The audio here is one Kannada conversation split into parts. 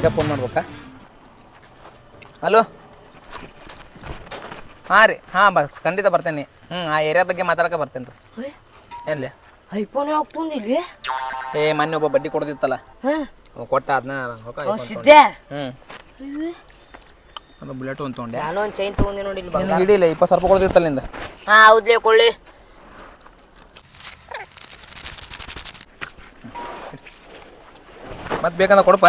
ಈಗ ಫೋನ್ ಮಾಡ್ಬೇಕಾ? ಹಲೋ ಹಾಂ ರೀ ಹಾಂ ಬಸ್ ಖಂಡಿತ ಬರ್ತೇನೆ. ಹ್ಞೂ ಆ ಏರಿಯಾ ಬಗ್ಗೆ ಮಾತಾಡಕ ಬರ್ತೇನೆ ರೀ. ಎಲ್ಲಿ? ಐಫೋನ್ ಯಾವಾಗ ತೊಂದಿಲ್ಲಿ ಏ ಮೊನ್ನೆ ಒಬ್ಬ ಬಡ್ಡಿ ಕೊಡ್ದಿತ್ತಲ್ಲ. ಹ್ಞೂ ಕೊಟ್ಟ ಅದನ್ನ ಸಿದ್ದೆ ಹ್ಞೂ ಅದು ಬುಲೆಟ್ ಒಂದು ತೊಗೊಂಡೆ. ನಾನು ಒಂದು ಚೈನ್ ತೊಗೊಂಡೆ ನೋಡಿ ಇಲ್ಲಿ ಇಡಿಲ್ಲ ಇಪ್ಪತ್ತು ಸಾವಿರ ರೂಪಾಯಿ ಕೊಡ್ದಿತ್ತಲ್ಲ ನಿಂದ. ಹಾಂ ಹೌದ್ಲೇ ಕೊಳ್ಳಿ. ಮತ್ತೆ ಬೇಕಂದ್ರೆ ಕೊಡಪ್ಪ.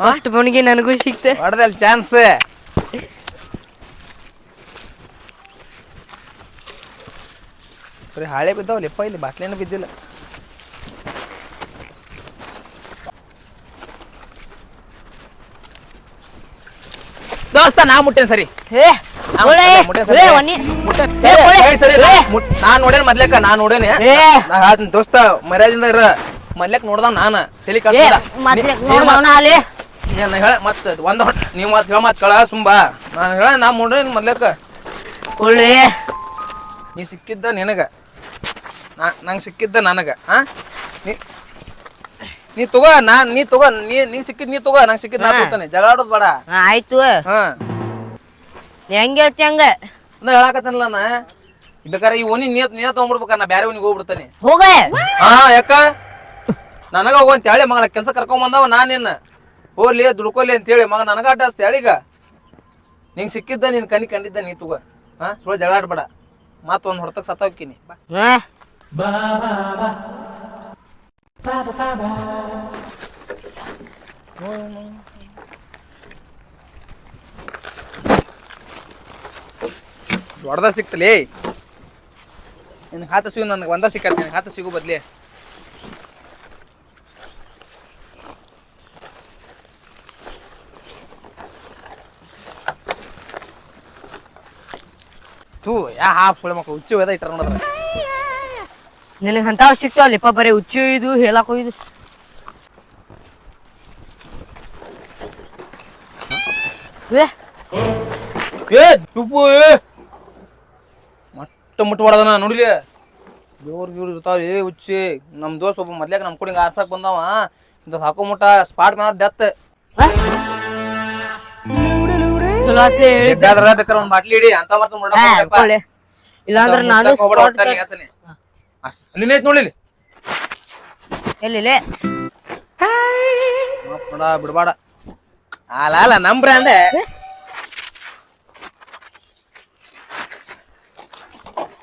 ಫಸ್ಟ್ ಬಣಿಗೆ ನನಗೂ ಸಿಕ್ತೆ. ಹೊಡೆದಲ್ಲಿ ಚಾನ್ಸ್ ಬರೀ ಹಾಳೆ ಬಿದ್ದಾವಲ್ಲ ಇಲ್ಲಿ ಬಾಟ್ಲೇನು ಬಿದ್ದಿಲ್ಲ. ದೋಸ್ತ ನಾ ಮುಟ್ಟೇನ್ ಸರಿ. ಹೇ. ನಾನ್ ನೋಡೇನ್ ಮೊದ್ಲೇಕ ನಾನ್ ನೋಡೇನೆ. ದೋಸ್ತ ಮರ್ಯಾದಿಂದ ಇರ. ಮೊದ್ಲೇಕ್ ನೋಡ್ದಾವ್ ನಾನ. ತಲೆ ಮತ್ತೆ ಏನ್ ಹೇಳ ಮತ್ತೆ ಒಂದ್ ನೀವ್ ಮತ್ ಹೇಳ ಮತ್ ಕಳ ಸುಂಬಾ. ನಾನು ಹೇಳ ನಾ ಮುಂಡೇನ್ ಮೊದ್ಲೇಕ ಒಳ್ಳೆ. ನೀ ಸಿಕ್ಕಿದ್ದ ನಿನಗ. ನಾ ನಂಗೆ ಸಿಕ್ಕಿದ್ದ ನನಗ ಹಾ ನೀ ನೀ ತಗೋ ನಾ ನೀ ತಗೋ ನೀ ನೀ ಸಿಕ್ಕಿದ್ ನೀ ತಗೋ ನಂಗೆ ಸಿಕ್ಕಿದ್ ನಾ ತಗೋತಾನೆ. ಜಗಳ ಆಡೋದು ಬೇಡ ಆಯ್ತು. ಹಾ. ಹೆಂಗ ಹೆಂಗ್ ಹೇಳ್ತಿ ಹಂಗ? ನಾ ಹೇಳಕತ್ತೇನಲ್ಲ ನಾ? ಬೇಕಾರೆ ಈ ಓನಿ ನೀ ನೀ ತಗೊಂಡ್ಬಿಡ್ಬೇಕ ನಾ ಬ್ಯಾರೆ ಓನಿಗೆ ಹೋಗ್ಬಿಡ್ತಾನೆ. ಹೋಗ. ಹಾ ಯಾಕ? ನನಗ ಹೋಗಂತ ಹೇಳಿ ಮಗಳ ಕೆಲಸ ಕರ್ಕೊಂಡ್ ಬಂದವ ನಾ ನಿನ್ನ. ಹೋಗ್ಲಿ ದುಡ್ಕೊಲಿ ಅಂತ ಹೇಳಿ ಮಗ ನನಗ ಅಡ್ಡ ಅಸ್ತೆ ಹೇಳೀಗ ನಿಂಗೆ ಸಿಕ್ಕಿದ್ದ ನಿನ್ ಕನಿ ಕಂಡಿದ್ದ ನೀ ತಗೋ. ಹಾ? ಸುಳ್ಳು ಜಗಳಾಡ್ಬೇಡ ಮತ್ತೊಂದು ಹೊರತಕ್ಕೆ ಸತ್ತ ಹೋಗ್ತೀನಿ. ಬಾ. ಹಾ ದೊಡ್ಡದ ಸಿಕ್ತಲೇ. ನಿನ್ ಹಾತ ಸಿಗು ನನಗೆ ಒಂದ ಸಿಕ್ಕ ನಿನಗೆ ಹಾತ ಸಿಗು ಬದ್ಲಿ. ತೂ ಯಾ ಹಾಫ್ ಸುಳೆ ಮಕ್ಕಳು ಹುಚ್ಚಿ ಹೋದ ಇಟ್ಟಾರ ನೋಡಿದ್ರ. ನಿನಗೆ ಅಂತಾವ್ ಸಿಕ್ತಾವಲ್ಲಿಪ್ಪ ಬರೀ ಹುಚ್ಚು ಇದು ಹೇಳಕ್ ಹೋಯ್ದು ಏ ಏ ಚುಪ್ಪು ಏ. ಮಟ್ಟ ಮುಟ್ಟು ಮಾಡದನ ನೋಡಿಲಿ? ದೇವ್ರ ಗಿವ್ರು ಇರ್ತಾವ ಏ ಹುಚ್ಚಿ. ನಮ್ ದೋಸ್ತ ಒಬ್ಬ ಮೊದ್ಲೇಕ ನಮ್ ಹಿಂಗ ಆರ್ಸಕ್ ಬಂದವ. ಇಂತ ಹಾಕೋ ಮುಟ್ಟ ಸ್ಪಾಟ್ ಮ್ಯಾಲ ಡೆತ್ ಚಲೋ ಆತ್ಲೆ ಹೇಳಿ. ಬೇಕಾದ್ರ ಬೇಕಾದ್ರೆ ಒಂದ್ ಬಾಟ್ಲಿ ಇಡಿ ಅಂತ. ಇಲ್ಲಾಂದ್ರೆ ನಾನು ನೋಡಿಲಿ ಎಲ್ಲಿಲೆ ಬಿಡ್ಬೇಡ. ಅಲ್ಲ ಅಲ್ಲ ನಮ್ ಬ್ರ್ಯಾಂಡ್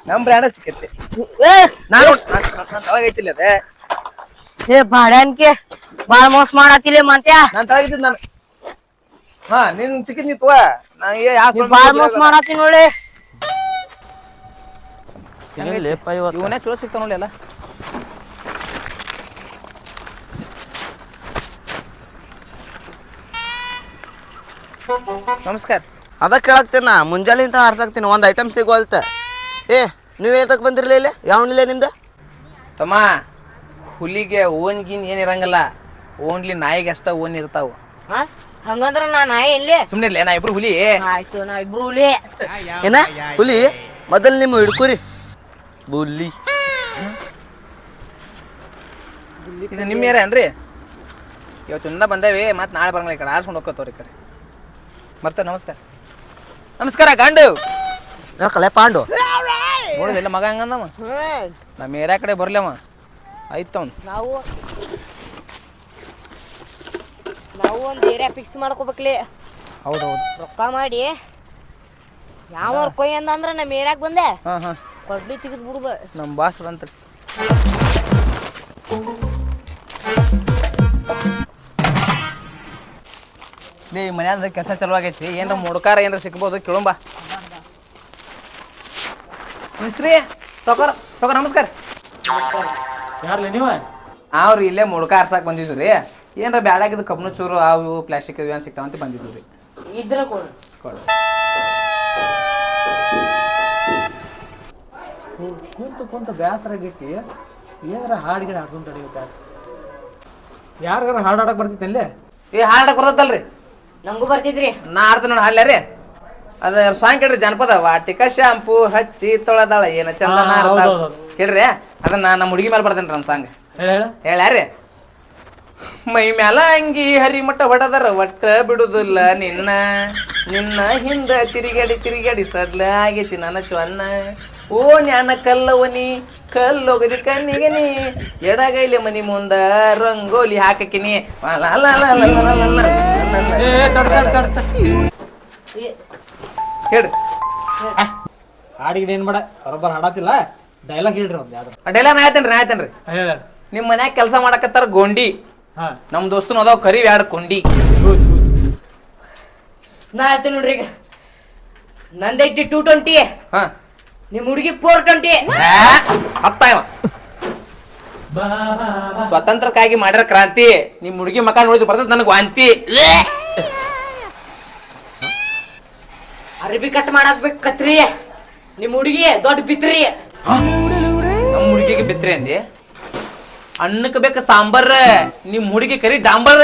ನಮ್ ಬ್ರ್ಯಾಂಡ್ ಸಿಕ್ಕತ್ತೆ ಏ, ನಾನು ನನ್ನ ತಳಗೈತಿಲ್ಲ ಅದೇ. ಏ ಬಾಡ್ಯಾನ್ಕೆ ಬಾಳ ಮೋಸ ಮಾಡತ್ತಿಲ್ಲ ಮಂತ್ಯ. ನಾನ್ ತಳಗಿದ್ದ ನಾನು. ಹಾ ನಿನ್ ಸಿಕ್ಕಿದ್ ನಿತ್ವ ನಾ ಏ ಯಾ ನೀ ಬಾಳ ಮೋಸ ಮಾಡತ್ತಿ ನೋಡಿ. ಇವನೇ ಚಲೋ ಸಿಗ್ತಾವ ನೋಡಿ ಎಲ್ಲ. ನಮಸ್ಕಾರ. ಅದ ಕೇಳಾಕ್ತೇನ ಇಂತ ಹಾರ್ಸಾಕ್ತೀನಿ ಒಂದ್ ಐಟಮ್ ಸಿಗೋಲ್ತ. ಏ ನೀವ್ ಏತಕ್ ಬಂದಿರಲಿಲ್ಲ ಇಲ್ಲಿ? ಯಾವನಿಲ್ಲ ನಿಂದ? ತಮ್ಮ ಹುಲಿಗೆ ಓನ್ ಗೀನ್ ಏನ್ ಇರಂಗಿಲ್ಲ. ಓನ್ಲಿ ನಾಯಿಗೆ ಅಷ್ಟ ಓನ್ ಇರ್ತಾವ. ಹಾ? ಹಂಗಂದ್ರ ನಾ ನಾಯಿ ಇಲ್ಲಿ. ಸುಮ್ನೆ ಇರ್ಲಿ ನಾ ಇಬ್ರು ಹುಲಿ. ಆಯ್ತು ನಾ ಇಬ್ರು ಹುಲಿ. ಏನ? ಹುಲಿ? ಮೊದಲ್ ನಿಮ್ಮ ಹಿಡ್ಕೋರಿ. ಬುಲ್ಲಿ. ಇದು ನಿಮ್ಮ ಏರಿಯಾ ಏನ್ರಿ? ಇವತ್ತು ಇನ್ನ ಬಂದೇವಿ ಮತ್ತೆ ನಾಳೆ ಬರಂಗಿಲ್ಲ ಈ ಕಡೆ. ಆರ್ಸ್ಕೊಂಡು ಹೋಗ್ಕೋತವ್ರಿ ಈ ಕಡೆ. ಮತ್ತೆ ನಮಸ್ಕಾರ. ನಮಸ್ಕಾರ ಗಂಡು. ಯಾಕಲೆ ಪಾಂಡು. ನೋಡಿದಿಲ್ಲ ಮಗ ಹಂಗಂದವ? ನಮ್ಮ ಏರಿಯಾ ಕಡೆ ಬರ್ಲವ ಆಯ್ತು ಅವ್ನು. ನಾವು ನಾವು ಒಂದು ಏರಿಯಾ ಫಿಕ್ಸ್ ಮಾಡ್ಕೋಬೇಕ್ಲಿ. ಹೌದೌದು. ರೊಕ್ಕ ಮಾಡಿ. ಯಾವ ಕೊಯ್ ಅಂದ ಅಂದ್ರೆ ನಮ್ಮ ಏರಿಯಾಗ ಬಂದೆ. ಹಾಂ ಹಾಂ. ಕೊಡ್ಲಿ ತೆಗೆದು ಬಿಡುದ. ನಮ್ಮ ಬಾಸ್ ಅಂತ ಲೇ ಮನ್ಯಾದ ಕೆಲಸ ಚಲೋ ಆಗೈತಿ. ಏನ್ರ ಮುಡ್ಕಾರ ಏನ್ರ ಸಿಕ್ಬೋದು ಕೇಳಂಬ ಮಿಸ್ತ್ರಿ ಸೌಕರ್ ಸೌಕರ್ ನಮಸ್ಕಾರ. ಯಾರ್ಲಿ ನೀವ? ಅವ್ರಿ ಇಲ್ಲೇ ಮುಡ್ಕ ಬಂದಿದ್ರಿ ಬಂದಿದ್ವಿ ರೀ. ಏನ್ರ ಬ್ಯಾಡಾಗಿದ್ದು ಕಬ್ಬಿಣ ಚೂರು ಅವು ಪ್ಲಾಸ್ಟಿಕ್ ಇವು ಏನು ಸಿಗ್ತಾವಂತ ಬಂದಿದ್ದು ರೀ. ಇದ್ರ ಕೊಡು. ಕೊಡು. ಕುಂತು ಕುಂತು ಬೇಸರ ಆಗೈತಿ. ಏನಾರ ಹಾಡಿಗೆ ಹಾಡ್ದು ತಡೆಯುತ್ತೆ ಯಾರಿಗಾರ ಹಾಡು ಹಾಡಕ್ ಬರ್ತಿತ್ತು ಅಲ್ಲೇ? ಏ ಹಾಡಕ್ ಬರ್ತೈತಲ್ರಿ ನಂಗೂ ಬರ್ತಿದ್ರಿ. ನಾ ಆಡ್ತೀನಿ ನೋಡಿ ಹಾಡ್ಲೇ ರೀ. ಅದ ಸಾಂಗ್ ಕೇಳ್ರಿ ಜನಪದ. ವಾಟಿಕ ಶಾಂಪು ಹಚ್ಚಿ ತೊಳೆದಾಳ ಏನ ಚಂದ ಹಾ, ಹೌದ್ ಹೌದ್ ಹೌದ್. ಕೇಳ್ರಿ ಅದನ್ನ ನಮ್ಮ ಹುಡುಗಿ ಮೇಲೆ ಬರ್ತೇನೆ ನಮ್ಮ ಸಾಂಗ್ ಹೇಳ ಹೇಳ. ಹೇಳ್ಯಾರಿ ಮೈ ಮ್ಯಾಲ ಅಂಗಿ ಹರಿಮಠ ಹೊಡೆದರ ಒಟ್ಟ ಬಿಡುದಿಲ್ಲ ನಿನ್ನ. ನಿನ್ನ ಹಿಂದ ತಿರುಗಾಡಿ ತಿರುಗಾಡಿ ಸಡ್ಲ ಆಗೈತಿ ನನ್ನ ಚೊನ್ನ. ಓ ಜ್ಞಾನ ಕಲ್ಲವನಿ ಕಲ್ಲೊಗದಿ ಕಣ್ಣಿಗೆ ನೀ. ಎಡಗೈಲಿ ಮನಿ ಮುಂದ ರಂಗೋಲಿ ಹಾಕಕಿನಿ ಹೇಳಿ. ಹಾಡಿಗೆ ಮಾಡ ಬರೋಬ್ಬರ ಹಾಡತಿಲ್ಲ. ಡೈಲಾಗ್ ಹೇಳ್ರಿ ಒಂದ್ ಯಾವ್ದು ಡೈಲಾಗ್ ನಾ ಆಯ್ತೇನ್ರಿ ಆಯ್ತೇನ್ರಿ ನಿಮ್ಮ ಮನ್ಯಾಗ ಕೆಲಸ ಮಾಡಕತ್ತಾರ ಗೊಂಡಿ. ನಮ್ಮ ದೋಸ್ತನ ಅದಾವ ಕರಿ ಎರಡು ಕೊಂಡಿ. ನಾ ಹೇಳ್ತೀನಿ ನೋಡ್ರಿ ಈಗ. ನಂದೈತಿ ಟೂ ಟ್ವೆಂಟಿ ಹಾ. ನಿಮ್ಮ ಹುಡುಗಿ ಫೋರ್ ಟ್ವೆಂಟಿ ಹತ್ತ ಇವ. ಸ್ವತಂತ್ರಕ್ಕಾಗಿ ಮಾಡಿರ ಕ್ರಾಂತಿ ನಿಮ್ ಹುಡುಗಿ ಮಕ ನೋಡಿದ್ರೆ ಬರ್ತದ ನನಗೆ ವಾಂತಿ. ಅರಬಿ ಕಟ್ ಮಾಡಾಕ್ಬೇಕು ಕತ್ರಿ. ನಿಮ್ಮ ಹುಡುಗಿ ದೊಡ್ಡ ಬಿತ್ರಿ. ನಮ್ಮ ಹುಡುಗಿಗೆ ಬಿತ್ರಿ ಅಂದಿ. ಅನ್ನಕ್ಕೆ ಬೇಕ ಸಾಂಬಾರ. ನಿಮ್ ಹುಡುಗಿ ಕರಿ ಡಾಂಬರ್.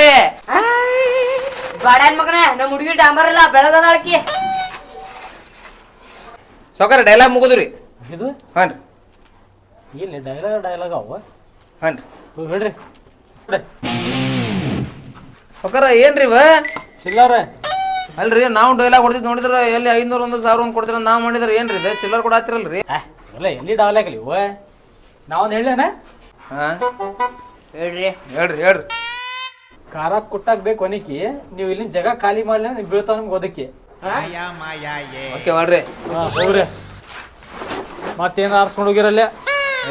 ಬಾಡ್ಯಾನ್ ಮಗನ ನಮ್ಮ ಹುಡುಗಿ ಡಾಂಬರ್ ಇಲ್ಲ ಬೆಳಗದಾಳಕಿ ಸೌಕರ ಡೈಲಾಗ್ ಮುಗಿದ್ರಿ. ಇದು? ಹಾನ್ ಇಲ್ಲಿ ಡೈಲಾಗ್ ಡೈಲಾಗ್ ಅವ? ಹಾನ್ ಹ್ಞೂ ಹೇಳ್ರಿ. ಸೌಕರ ಏನ್ರಿ ಇವ? ಚಿಲ್ಲರ. ಅಲ್ರಿ ನಾವು ಡೈಲಾಗ್ ಹೊಡೆದಿದ್ ನೋಡಿದ್ರ ಎಲ್ಲಿ ಐನೂರ ಒಂದು ಸಾವಿರ ಒಂದು ಕೊಡ್ತೀರ ನಾವು ಮಾಡಿದ್ರ ಏನ್ರಿ ಇದು? ಚಿಲ್ಲರ್ ಕೊಡಾತಿರಲ್ರಿ. ಅಲ್ಲ ಇಲ್ಲ ಎಲ್ಲಿ ಡೈಲಾಗ್ ಅಲ್ಲಿ ಇವ? ನಾವೊಂದು ಹೇಳೇನ ಹಾ? ಹೇಳ್ರಿ. ಹೇಳ್ರಿ ಹೇಳ್ರಿ. ಖಾರ ಕುಟ್ಟಾಕ್ ಬೇಕು ಒನಿಕಿ ನೀವು ಇಲ್ಲಿನ ಜಗ ಖಾಲಿ ಮಾಡ್ಲಿ ನೀವು ಬೀಳ್ತಾವ ನಿಮ್ಗೆ ಓದಕ್ಕೆ ಓಕೆ ಮಾಡ್ರಿ. ಹೋಗ್ರಿ. ಮತ್ತೇನು ಆರಿಸ್ಕೊಂಡು ಹೋಗಿರಲ್ಲೇ?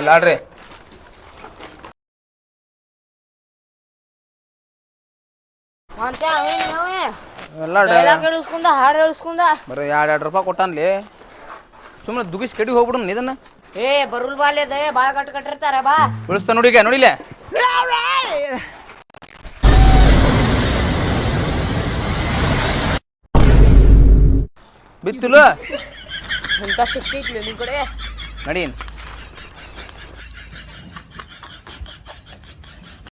ಇಲ್ಲ ಆಡ್ರಿ. ಅಂತ ಎಲ್ಲ ಡೈಲಾಗ್ ಹೇಳಿಸ್ಕೊಂಡ ಹಾಡು ಹೇಳಿಸ್ಕೊಂಡ. ಬರೀ ಎರಡು ಎರಡು ರೂಪಾಯಿ ಕೊಟ್ಟಾನ್ಲಿ. ಸುಮ್ಮನೆ ದುಗಿಸ್ ಕಡಿ ಹೋಗ್ಬಿಡು ಇದನ್ನ. ಏ ಬರುಲ್ ಬಾಲ್ಯದ ಬಾಳ ಕಟ್ ಕಟ್ಟಿರ್ತಾರ ಬಾ. ಉಳಿಸ್ತಾ ನೋಡಿ ಈಗ ನೋಡಿಲ್ಲ ಬಿತ್ತಿಲ್ಲ ಇಂಥ ಶಕ್ತಿ ಐತ್ಲಿ ನಿಮ್ ಕಡೆ? ನಡೀನ್.